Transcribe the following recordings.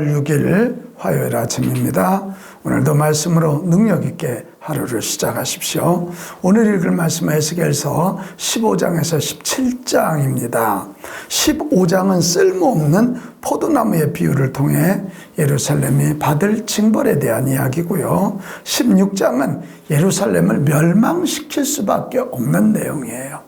10월 6일 화요일 아침입니다. 오늘도 말씀으로 능력 있게 하루를 시작하십시오. 오늘 읽을 말씀은 에스겔서 15장에서 17장입니다. 15장은 쓸모없는 포도나무의 비유를 통해 예루살렘이 받을 징벌에 대한 이야기고요. 16장은 예루살렘을 멸망시킬 수밖에 없는 내용이에요.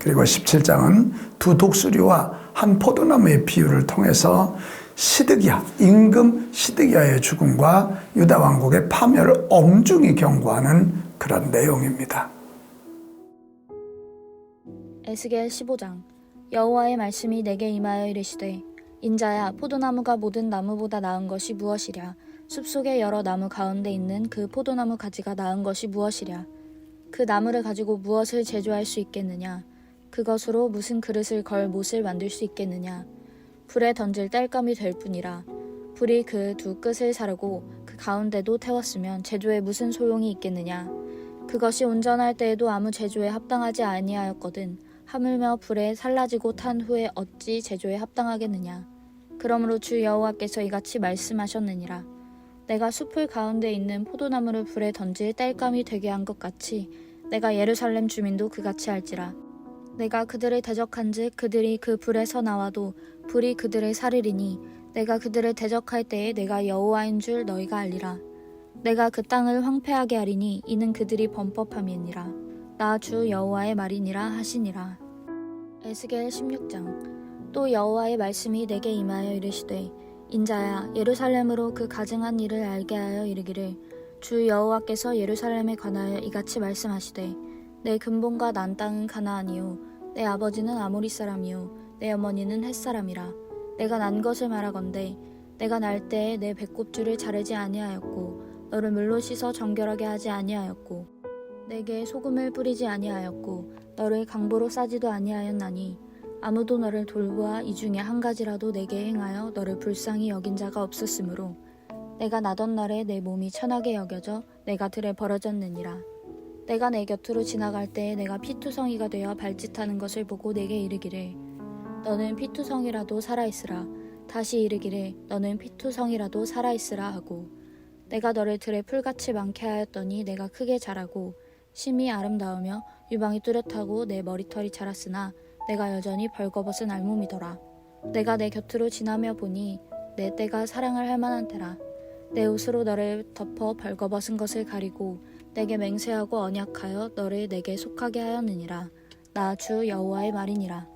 그리고 17장은 두 독수리와 한 포도나무의 비유를 통해서 시드기야, 임금 시드기야의 죽음과 유다 왕국의 파멸을 엄중히 경고하는 그런 내용입니다. 에스겔 15장 여호와의 말씀이 내게 임하여 이르시되 인자야 포도나무가 모든 나무보다 나은 것이 무엇이랴? 숲속의 여러 나무 가운데 있는 그 포도나무 가지가 나은 것이 무엇이랴? 그 나무를 가지고 무엇을 제조할 수 있겠느냐? 그것으로 무슨 그릇을 걸 못을 만들 수 있겠느냐 불에 던질 땔감이 될 뿐이라 불이 그 두 끝을 사르고 그 가운데도 태웠으면 제조에 무슨 소용이 있겠느냐. 그것이 온전할 때에도 아무 제조에 합당하지 아니하였거든 하물며 불에 살라지고 탄 후에 어찌 제조에 합당하겠느냐. 그러므로 주 여호와께서 이같이 말씀하셨느니라. 내가 숲을 가운데 있는 포도나무를 불에 던질 땔감이 되게 한 것 같이 내가 예루살렘 주민도 그같이 할지라 내가 그들을 대적한즉 그들이 그 불에서 나와도 불이 그들을 사르리니 내가 그들을 대적할 때에 내가 여호와인 줄 너희가 알리라. 내가 그 땅을 황폐하게 하리니 이는 그들이 범법함이니라. 나 주 여호와의 말이니라 하시니라. 에스겔 16장. 또 여호와의 말씀이 내게 임하여 이르시되 인자야 예루살렘으로 그 가증한 일을 알게 하여 이르기를 주 여호와께서 예루살렘에 관하여 이같이 말씀하시되 내 근본과 난 땅은 가나안이요. 내 아버지는 아모리 사람이요. 내 어머니는 햇 사람이라. 내가 난 것을 말하건대 내가 날 때에 내 배꼽줄을 자르지 아니하였고 너를 물로 씻어 정결하게 하지 아니하였고 내게 소금을 뿌리지 아니하였고 너를 강보로 싸지도 아니하였나니 아무도 너를 돌보아 이 중에 한 가지라도 내게 행하여 너를 불쌍히 여긴 자가 없었으므로 내가 나던 날에 내 몸이 천하게 여겨져 내가 들에 벌어졌느니라 내가 내 곁으로 지나갈 때에 내가 피투성이가 되어 발짓하는 것을 보고 내게 이르기를 너는 피투성이라도 살아있으라. 다시 이르기를 너는 피투성이라도 살아있으라 하고 내가 너를 들에 풀같이 많게 하였더니 내가 크게 자라고 심히 아름다우며 유방이 뚜렷하고 내 머리털이 자랐으나 내가 여전히 벌거벗은 알몸이더라. 내가 내 곁으로 지나며 보니 내 때가 사랑을 할 만한 때라. 내 옷으로 너를 덮어 벌거벗은 것을 가리고 내게 맹세하고 언약하여 너를 내게 속하게 하였느니라. 나 주 여호와의 말이니라.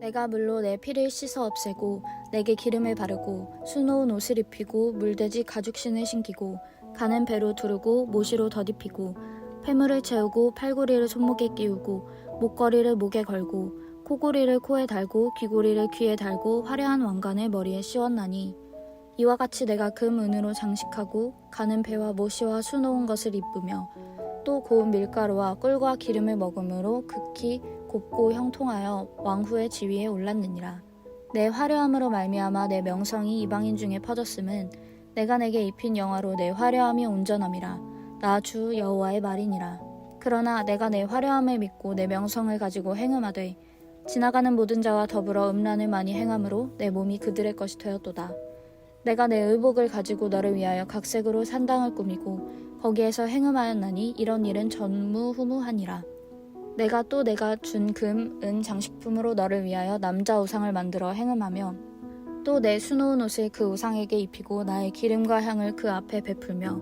내가 물로 내 피를 씻어 없애고 내게 기름을 바르고 수놓은 옷을 입히고 물돼지 가죽신을 신기고 가는 배로 두르고 모시로 덧입히고 폐물을 채우고 팔고리를 손목에 끼우고 목걸이를 목에 걸고 코고리를 코에 달고 귀고리를 귀에 달고 화려한 왕관을 머리에 씌웠나니 이와 같이 내가 금 은으로 장식하고 가는 배와 모시와 수놓은 것을 입으며 또 고운 밀가루와 꿀과 기름을 먹음으로 극히 곱고 형통하여 왕후의 지위에 올랐느니라. 내 화려함으로 말미암아 내 명성이 이방인 중에 퍼졌음은 내가 내게 입힌 영화로 내 화려함이 온전함이라. 나 주 여호와의 말이니라. 그러나 내가 내 화려함을 믿고 내 명성을 가지고 행음하되 지나가는 모든 자와 더불어 음란을 많이 행함으로 내 몸이 그들의 것이 되었도다. 내가 내 의복을 가지고 너를 위하여 각색으로 산당을 꾸미고 거기에서 행음하였나니 이런 일은 전무후무하니라. 내가 또 내가 준 금, 은 장식품으로 너를 위하여 남자 우상을 만들어 행음하며 또 내 수놓은 옷을 그 우상에게 입히고 나의 기름과 향을 그 앞에 베풀며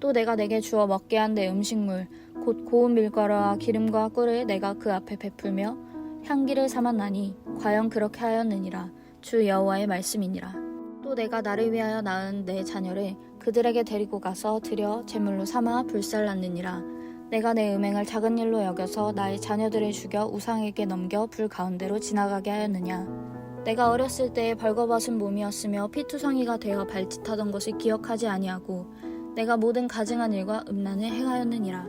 또 내가 내게 주어 먹게 한 내 음식물 곧 고운 밀가루와 기름과 꿀을 내가 그 앞에 베풀며 향기를 삼았나니 과연 그렇게 하였느니라 주 여호와의 말씀이니라 또 내가 나를 위하여 낳은 내 자녀를 그들에게 데리고 가서 들여 제물로 삼아 불살랐느니라. 내가 내 음행을 작은 일로 여겨서 나의 자녀들을 죽여 우상에게 넘겨 불 가운데로 지나가게 하였느냐. 내가 어렸을 때에 벌거벗은 몸이었으며 피투성이가 되어 발짓하던 것을 기억하지 아니하고 내가 모든 가증한 일과 음란을 행하였느니라.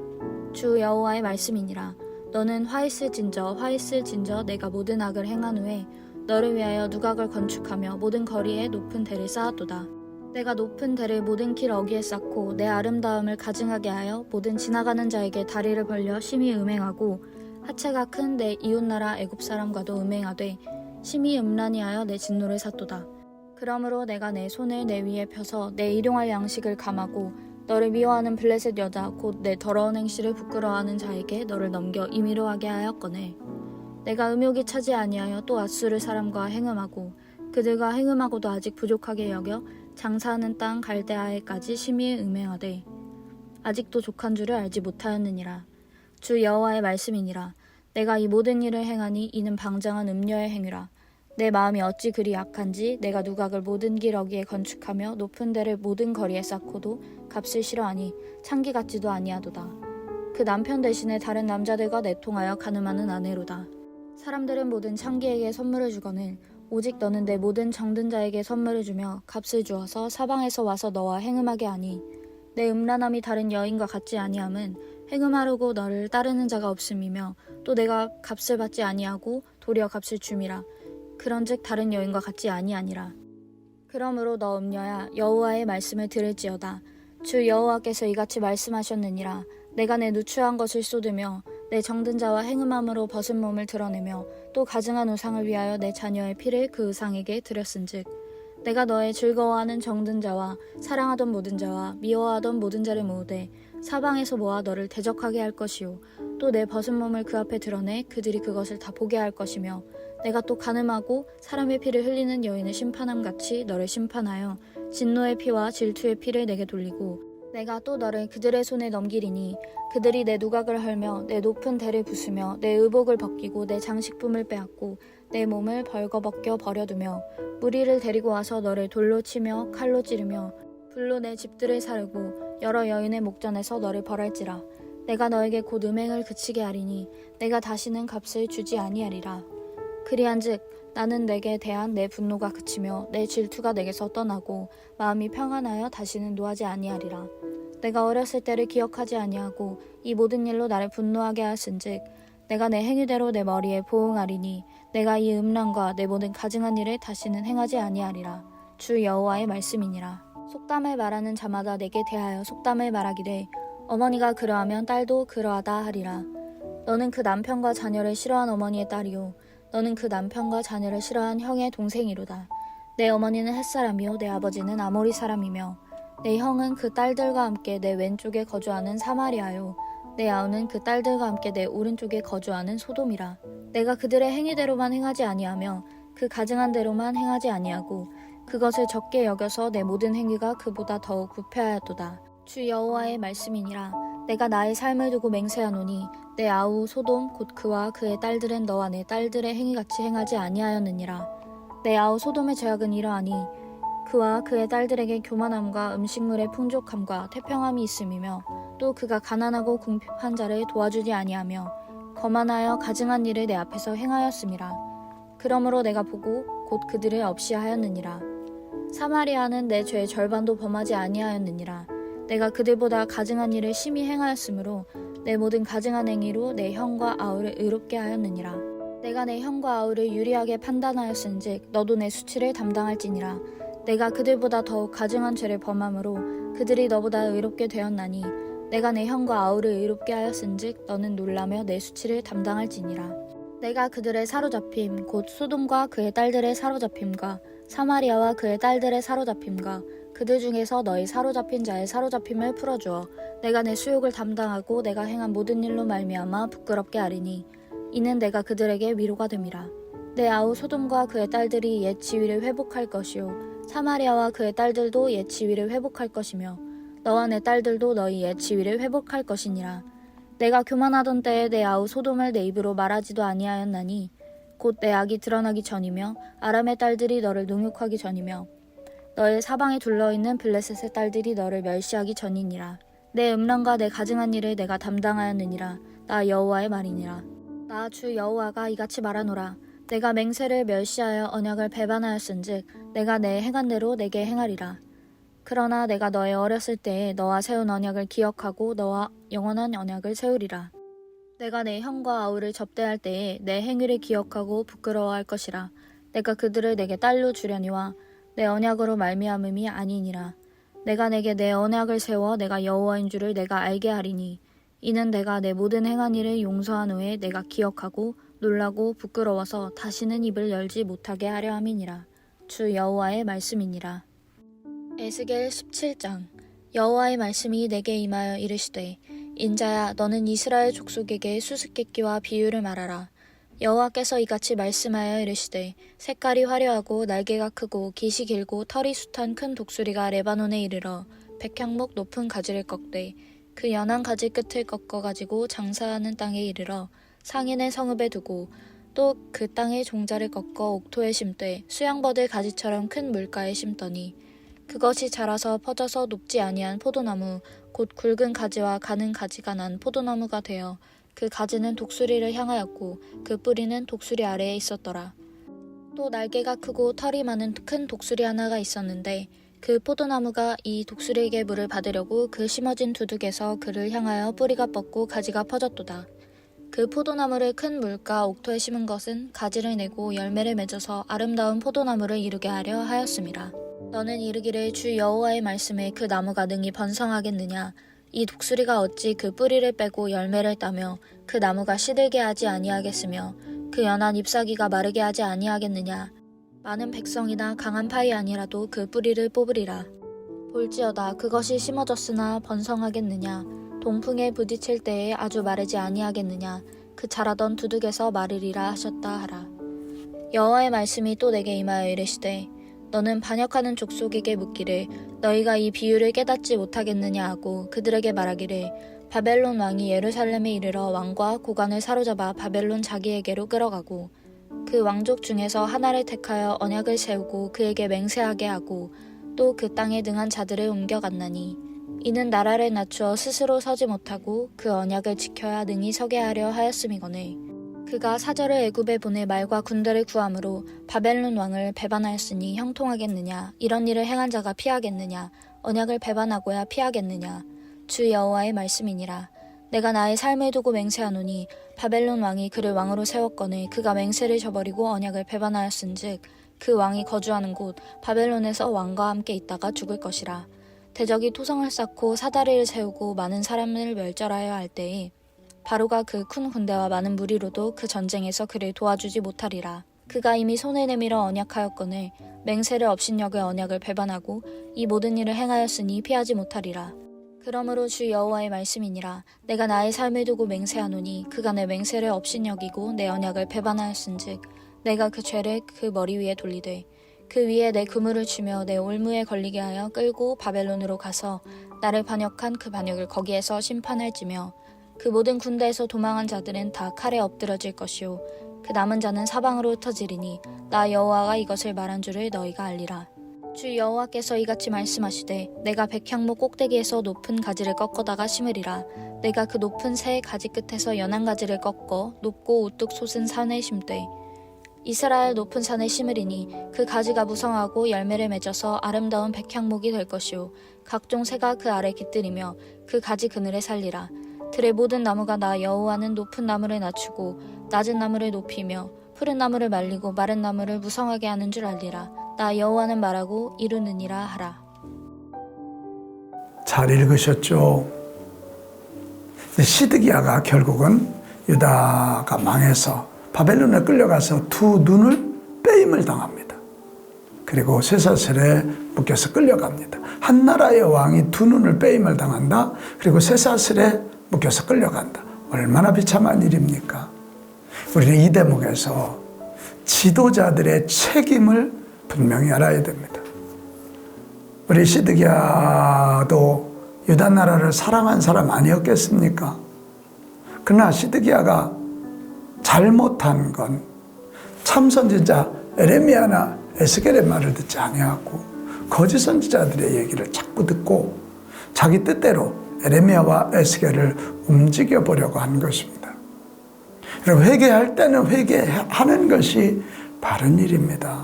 주 여호와의 말씀이니라. 너는 화 있을 진저 화 있을 진저 내가 모든 악을 행한 후에 너를 위하여 누각을 건축하며 모든 거리에 높은 대를 쌓았도다. 내가 높은 대를 모든 길 어귀에 쌓고 내 아름다움을 가증하게 하여 모든 지나가는 자에게 다리를 벌려 심히 음행하고 하체가 큰 내 이웃나라 애굽 사람과도 음행하되 심히 음란히 하여 내 진노를 샀도다. 그러므로 내가 내 손을 내 위에 펴서 내 일용할 양식을 감하고 너를 미워하는 블레셋 여자 곧 내 더러운 행실을 부끄러워하는 자에게 너를 넘겨 임의로 하게 하였거늘 내가 음욕이 차지 아니하여 또 아수르 사람과 행음하고 그들과 행음하고도 아직 부족하게 여겨 장사하는 땅 갈대아에까지 심히 음행하되 아직도 족한 줄을 알지 못하였느니라. 주 여호와의 말씀이니라. 내가 이 모든 일을 행하니 이는 방장한 음녀의 행위라. 내 마음이 어찌 그리 약한지 내가 누각을 모든 길 어기에 건축하며 높은 데를 모든 거리에 쌓고도 값을 싫어하니 창기 같지도 아니하도다. 그 남편 대신에 다른 남자들과 내통하여 가늠하는 아내로다 사람들은 모든 창기에게 선물을 주거늘 오직 너는 내 모든 정든 자에게 선물을 주며 값을 주어서 사방에서 와서 너와 행음하게 하니 내 음란함이 다른 여인과 같지 아니함은 행음하려고 너를 따르는 자가 없음이며 또 내가 값을 받지 아니하고 도리어 값을 줌이라. 그런즉 다른 여인과 같지 아니하니라. 그러므로 너 음녀야 여호와의 말씀을 들을지어다. 주 여호와께서 이같이 말씀하셨느니라. 내가 내 누추한 것을 쏟으며 내 정든 자와 행음함으로 벗은 몸을 드러내며 또 가증한 우상을 위하여 내 자녀의 피를 그 우상에게 드렸은즉 내가 너의 즐거워하는 정든 자와 사랑하던 모든 자와 미워하던 모든 자를 모으되 사방에서 모아 너를 대적하게 할 것이요 또 내 벗은 몸을 그 앞에 드러내 그들이 그것을 다 보게 할 것이며 내가 또 가늠하고 사람의 피를 흘리는 여인을 심판함 같이 너를 심판하여 진노의 피와 질투의 피를 내게 돌리고 내가 또 너를 그들의 손에 넘기리니 그들이 내 누각을 헐며 내 높은 대를 부수며 내 의복을 벗기고 내 장식품을 빼앗고 내 몸을 벌거벗겨 버려두며 무리를 데리고 와서 너를 돌로 치며 칼로 찌르며 불로 내 집들을 사르고 여러 여인의 목전에서 너를 벌할지라. 내가 너에게 곧 음행을 그치게 하리니 내가 다시는 값을 주지 아니하리라. 그리한즉 나는 내게 대한 내 분노가 그치며 내 질투가 내게서 떠나고 마음이 평안하여 다시는 노하지 아니하리라 내가 어렸을 때를 기억하지 아니하고 이 모든 일로 나를 분노하게 하신즉 내가 내 행위대로 내 머리에 보응하리니 내가 이 음란과 내 모든 가증한 일을 다시는 행하지 아니하리라. 주 여호와의 말씀이니라. 속담을 말하는 자마다 내게 대하여 속담을 말하기를 어머니가 그러하면 딸도 그러하다 하리라. 너는 그 남편과 자녀를 싫어한 어머니의 딸이요. 너는 그 남편과 자녀를 싫어한 형의 동생이로다. 내 어머니는 햇사람이요. 내 아버지는 아모리 사람이며 내 형은 그 딸들과 함께 내 왼쪽에 거주하는 사마리아요. 내 아우는 그 딸들과 함께 내 오른쪽에 거주하는 소돔이라. 내가 그들의 행위대로만 행하지 아니하며 그 가증한 대로만 행하지 아니하고 그것을 적게 여겨서 내 모든 행위가 그보다 더욱 부패하였도다. 주 여호와의 말씀이니라. 내가 나의 삶을 두고 맹세하노니 내 아우 소돔 곧 그와 그의 딸들은 너와 내 딸들의 행위같이 행하지 아니하였느니라. 내 아우 소돔의 죄악은 이러하니 그와 그의 딸들에게 교만함과 음식물의 풍족함과 태평함이 있음이며 또 그가 가난하고 궁핍한 자를 도와주지 아니하며 거만하여 가증한 일을 내 앞에서 행하였음이라. 그러므로 내가 보고 곧 그들을 없이 하였느니라. 사마리아는 내 죄의 절반도 범하지 아니하였느니라. 내가 그들보다 가증한 일을 심히 행하였으므로 내 모든 가증한 행위로 내 형과 아우를 의롭게 하였느니라. 내가 내 형과 아우를 유리하게 판단하였은즉 너도 내 수치를 담당할지니라 내가 그들보다 더욱 가증한 죄를 범함으로 그들이 너보다 의롭게 되었나니 내가 내 형과 아우를 의롭게 하였은즉 너는 놀라며 내 수치를 담당할지니라. 내가 그들의 사로잡힘 곧 소돔과 그의 딸들의 사로잡힘과 사마리아와 그의 딸들의 사로잡힘과 그들 중에서 너희 사로잡힌 자의 사로잡힘을 풀어주어 내가 내 수욕을 담당하고 내가 행한 모든 일로 말미암아 부끄럽게 하리니 이는 내가 그들에게 위로가 됨이라. 내 아우 소돔과 그의 딸들이 옛 지위를 회복할 것이요 사마리아와 그의 딸들도 옛 지위를 회복할 것이며 너와 내 딸들도 너희 옛 지위를 회복할 것이니라. 내가 교만하던 때에 내 아우 소돔을 내 입으로 말하지도 아니하였나니 곧 내 악이 드러나기 전이며 아람의 딸들이 너를 능욕하기 전이며 너의 사방에 둘러있는 블레셋의 딸들이 너를 멸시하기 전이니라. 내 음란과 내 가증한 일을 내가 담당하였느니라. 나 여호와의 말이니라. 나 주 여호와가 이같이 말하노라 내가 맹세를 멸시하여 언약을 배반하였은즉 내가 내 행한 대로 내게 행하리라 그러나 내가 너의 어렸을 때에 너와 세운 언약을 기억하고 너와 영원한 언약을 세우리라. 내가 내 형과 아우를 접대할 때에 내 행위를 기억하고 부끄러워할 것이라. 내가 그들을 내게 딸로 주려니와 내 언약으로 말미암음이 아니니라. 내가 내게 내 언약을 세워 내가 여호와인 줄을 내가 알게 하리니 이는 내가 내 모든 행한 일을 용서한 후에 내가 기억하고 놀라고 부끄러워서 다시는 입을 열지 못하게 하려 함이니라. 주 여호와의 말씀이니라. 에스겔 17장 여호와의 말씀이 내게 임하여 이르시되 인자야 너는 이스라엘 족속에게 수수께끼와 비유를 말하라. 여호와께서 이같이 말씀하여 이르시되 색깔이 화려하고 날개가 크고 깃이 길고 털이 숱한 큰 독수리가 레바논에 이르러 백향목 높은 가지를 꺾되 그 연한 가지 끝을 꺾어 가지고 장사하는 땅에 이르러 상인의 성읍에 두고 또 그 땅의 종자를 꺾어 옥토에 심되 수양버들 가지처럼 큰 물가에 심더니 그것이 자라서 퍼져서 높지 아니한 포도나무 곧 굵은 가지와 가는 가지가 난 포도나무가 되어 그 가지는 독수리를 향하였고 그 뿌리는 독수리 아래에 있었더라. 또 날개가 크고 털이 많은 큰 독수리 하나가 있었는데 그 포도나무가 이 독수리에게 물을 받으려고 그 심어진 두둑에서 그를 향하여 뿌리가 뻗고 가지가 퍼졌도다. 그 포도나무를 큰 물가 옥토에 심은 것은 가지를 내고 열매를 맺어서 아름다운 포도나무를 이루게 하려 하였음이라. 너는 이르기를 주 여호와의 말씀에 그 나무가 능히 번성하겠느냐? 이 독수리가 어찌 그 뿌리를 빼고 열매를 따며 그 나무가 시들게 하지 아니하겠으며 그 연한 잎사귀가 마르게 하지 아니하겠느냐? 많은 백성이나 강한 파이 아니라도 그 뿌리를 뽑으리라. 볼지어다 그것이 심어졌으나 번성하겠느냐? 동풍에 부딪힐 때에 아주 마르지 아니하겠느냐? 그 자라던 두둑에서 마르리라 하셨다 하라. 여호와의 말씀이 또 내게 임하여 이르시되 너는 반역하는 족속에게 묻기를 너희가 이 비유를 깨닫지 못하겠느냐 하고 그들에게 말하기를 바벨론 왕이 예루살렘에 이르러 왕과 고관을 사로잡아 바벨론 자기에게로 끌어가고 그 왕족 중에서 하나를 택하여 언약을 세우고 그에게 맹세하게 하고 또 그 땅에 능한 자들을 옮겨갔나니 이는 나라를 낮추어 스스로 서지 못하고 그 언약을 지켜야 능히 서게 하려 하였음이거늘. 그가 사절을 애굽에 보내 말과 군대를 구함으로 바벨론 왕을 배반하였으니 형통하겠느냐 이런 일을 행한 자가 피하겠느냐 언약을 배반하고야 피하겠느냐 주 여호와의 말씀이니라. 내가 나의 삶을 두고 맹세하노니 바벨론 왕이 그를 왕으로 세웠거늘 그가 맹세를 저버리고 언약을 배반하였은즉 그 왕이 거주하는 곳 바벨론에서 왕과 함께 있다가 죽을 것이라 대적이 토성을 쌓고 사다리를 세우고 많은 사람을 멸절하여 할 때에 바로가 그 큰 군대와 많은 무리로도 그 전쟁에서 그를 도와주지 못하리라. 그가 이미 손을 내밀어 언약하였거늘 맹세를 업신여겨 언약을 배반하고 이 모든 일을 행하였으니 피하지 못하리라. 그러므로 주 여호와의 말씀이니라 내가 나의 삶을 두고 맹세하노니 그가 내 맹세를 업신여기고 내 언약을 배반하였은즉 내가 그 죄를 그 머리 위에 돌리되 그 위에 내 그물을 주며 내 올무에 걸리게 하여 끌고 바벨론으로 가서 나를 반역한 그 반역을 거기에서 심판할지며 그 모든 군대에서 도망한 자들은 다 칼에 엎드러질 것이요 그 남은 자는 사방으로 흩어지리니 나 여호와가 이것을 말한 줄을 너희가 알리라. 주 여호와께서 이같이 말씀하시되 내가 백향목 꼭대기에서 높은 가지를 꺾어다가 심으리라. 내가 그 높은 새 가지 끝에서 연한 가지를 꺾어 높고 우뚝 솟은 산에 심되 이스라엘 높은 산에 심으리니 그 가지가 무성하고 열매를 맺어서 아름다운 백향목이 될 것이요 각종 새가 그 아래 깃들이며 그 가지 그늘에 살리라 들의 모든 나무가 나 여호와는 높은 나무를 낮추고 낮은 나무를 높이며 푸른 나무를 말리고 마른 나무를 무성하게 하는 줄 알리라. 나 여호와는 말하고 이루느니라 하라. 잘 읽으셨죠? 시드기야가 결국은 유다가 망해서 바벨론에 끌려가서 두 눈을 빼임을 당합니다. 그리고 쇠사슬에 묶여서 끌려갑니다. 한 나라의 왕이 두 눈을 빼임을 당한다. 그리고 쇠사슬에 묶여서 끌려간다. 얼마나 비참한 일입니까? 우리는 이 대목에서 지도자들의 책임을 분명히 알아야 됩니다. 우리 시드기야도 유다 나라를 사랑한 사람 아니었겠습니까? 그러나 시드기야가 잘못한 건 참선지자 에레미야나 에스겔의 말을 듣지 아니하고 거짓 선지자들의 얘기를 자꾸 듣고 자기 뜻대로 에레미야와 에스겔을 움직여 보려고 한 것입니다. 여러분 회개할 때는 회개하는 것이 바른 일입니다.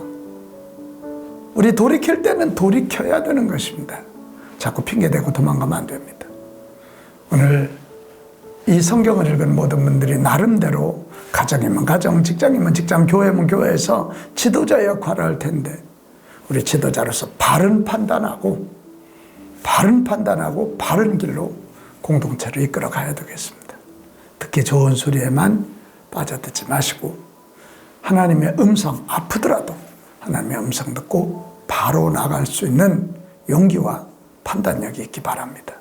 우리 돌이킬 때는 돌이켜야 되는 것입니다. 자꾸 핑계대고 도망가면 안 됩니다. 오늘 이 성경을 읽은 모든 분들이 나름대로 가정이면 가정, 직장이면 직장, 교회면 교회에서 지도자 역할을 할 텐데 우리 지도자로서 바른 판단하고 바른 판단하고 바른 길로 공동체를 이끌어 가야 되겠습니다. 듣기 좋은 소리에만 빠져듣지 마시고 하나님의 음성 아프더라도 하나님의 음성 듣고 바로 나갈 수 있는 용기와 판단력이 있기 바랍니다.